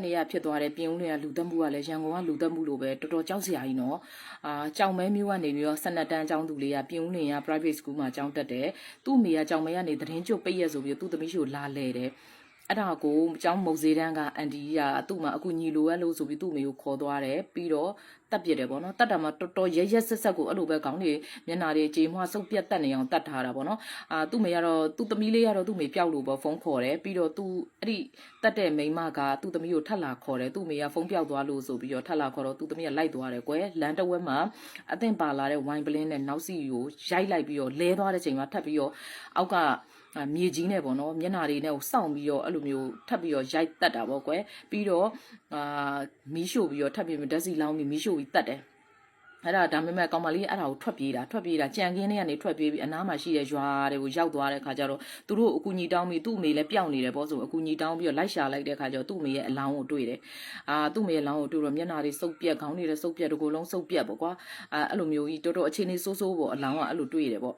နေရဖြစ်သွားတဲ့ပြင်ဦးတွေကလူသက်မှုကလည်းရန်ကုန်ကလူသက်မှုလို့ပဲတော်တော်ကြောက်စရာကြီးနော်အာကြောင်မဲမျိုးကနေပြီးတော့12တန်းအကျောင်းသူလေးကပြင်ဦးနေရ private school မှာကျောင်းတက်တယ်သူ့မိကကြောင်မဲကနေသတင်းကျွတ်ပိတ်ရက်ဆိုပြီးတော့သူ့သမီးရှိကိုလာလဲတယ်အဲ့ဒါကိုကျောင်းမုံစေးတန်းကအန်တီကသူ့မှာအခုညီလိုရလို့ဆိုပြီးသူ့မိကိုခေါ်သွားတယ်ပြီးတော့ တက်ပြစ်တယ်ပေါ့နော်တက်တာမှတော်တော်ရက်ရက်ဆက်ဆက်ကိုအဲ့လိုပဲခေါင်းတွေမျက်နာတွေကြေမွှဆုပ်ပြတ်တက်နေအောင်တတ်ထားတာပေါ့နော်အာသူ့မိကတော့သူ့သမီးလေးကတော့သူ့မိပျောက်လို့ပေါ့ဖုန်းခေါ်တယ်ပြီးတော့သူအဲ့ဒီတက်တဲ့မိန်းမကသူ့သမီးကိုထပ်လာခေါ်တယ်သူ့မိကဖုန်းပျောက်သွားလို့ဆိုပြီးတော့ထပ်လာခေါ်တော့သူ့သမီးကလိုက်သွားတယ်ကွယ်လမ်းတစ်ဝက်မှာအသင့်ပါလာတဲ့ဝိုင်ပလင်းနဲ့နောက်စီကိုရိုက်လိုက်ပြီးတော့လဲသွားတဲ့ချိန်မှာထပ်ပြီးတော့အောက်ကအာမြေကြီးနဲ့ပေါ့နော်မျက်နာတွေနဲ့ကိုစောင့်ပြီးတော့အဲ့လိုမျိုးထပ်ပြီးတော့ရိုက်တက်တာပေါ့ကွယ်ပြီးတော့အာမီးရှို့ပြီးတော့ထပ်ပြီးဓာတ်စီလောင်းပြီးမီးရှို့ပြီးတက်တယ် အဲ့ဒါဒါပေမဲ့ကောင်မလေးအဲ့ဒါကိုထွက်ပြေးတာထွက်ပြေးတာကြံကင်းလေးကနေထွက်ပြေးပြီးအနားမှာရှိတဲ့ရွာတွေကိုရောက်သွားတဲ့ခါကျတော့သူတို့အကူညီတောင်းပြီးသူ့အမေလည်းပျောက်နေတယ်ပေါ့ဆိုအကူညီတောင်းပြီးတော့လိုက်ရှာလိုက်တဲ့ခါကျတော့သူ့အမေရဲ့အလောင်းကိုတွေ့တယ်အာသူ့အမေရဲ့အလောင်းကိုတွေ့တော့မျက်နှာတွေစုပ်ပြက်ခေါင်းတွေလည်းစုပ်ပြက်တကူလုံးစုပ်ပြက်ပေါ့ကွာအာအဲ့လိုမျိုးကြီးတော်တော်အခြေအနေဆိုးဆိုးပေါ့အလောင်းကအဲ့လိုတွေ့တယ်ပေါ့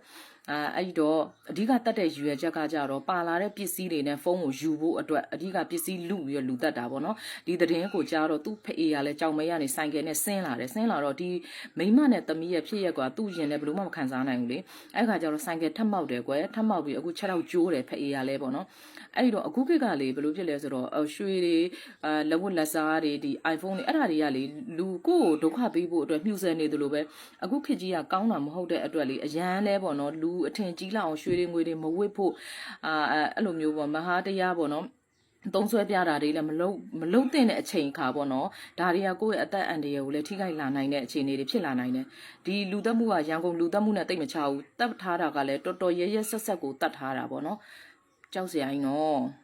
အာအဲ့ဒီတော့အဓိကတတ်တဲ့ရွယ်ချက်ကကြတော့ပါလာတဲ့ပစ္စည်းတွေနဲ့ဖုန်းကိုယူဖို့အတွက်အဓိကပစ္စည်းလူပြီးတော့လူတတ်တာပေါ့နော်ဒီသတင်းကိုကြားတော့သူ့ဖေးရလဲကြောင်မဲရနေဆိုင်ကယ်နဲ့ဆင်းလာတယ်ဆင်းလာတော့ဒီမိမနဲ့သမီးရဲ့ဖြစ်ရက်ကသူ့ရင်နဲ့ဘယ်လို့မှမခံစားနိုင်ဘူးလေအဲ့ခါကျတော့ဆိုင်ကယ်ထပ်မောက်တယ်ကွယ်ထပ်မောက်ပြီးအခု6တော့ကျိုးတယ်ဖေးရလဲပေါ့နော်အဲ့ဒီတော့အခုခေတ်ကလေဘယ်လိုဖြစ်လဲဆိုတော့အရွှေတွေအာလက်ဝတ်လက်စားတွေဒီ iPhone တွေအဲ့ဒါတွေကလေလူကိုယ်ကိုဒုက္ခပေးဖို့အတွက်မြှူဆယ်နေသလိုပဲအခုခေတ်ကြီးကကောင်းတာမဟုတ်တဲ့အတွက်လေအရန်လဲပေါ့နော်လူအထင်ကြီးလောက်အောင်ရွှေတွေငွေတွေမဝစ်ဖို့အာအဲ့လိုမျိုးပေါ့မဟာတရားပေါ့နော် သုံးဆွဲပြတာတွေလည်းမလုံးမလုံးတဲ့အချိန်ခါပေါ့နော်ဒါတွေကကိုယ့်ရဲ့အသက်အန္တရာယ်ကိုလည်းထိခိုက်လာနိုင်တဲ့အခြေအနေတွေဖြစ်လာနိုင်တယ်ဒီလူသက်မှုကရန်ကုန်လူသက်မှုနဲ့တိတ်မချဘူးတတ်ထားတာကလည်းတော်တော်ရဲရဲဆက်ဆက်ကိုတတ်ထားတာပေါ့နော်ကြောက်စရာကြီးနော်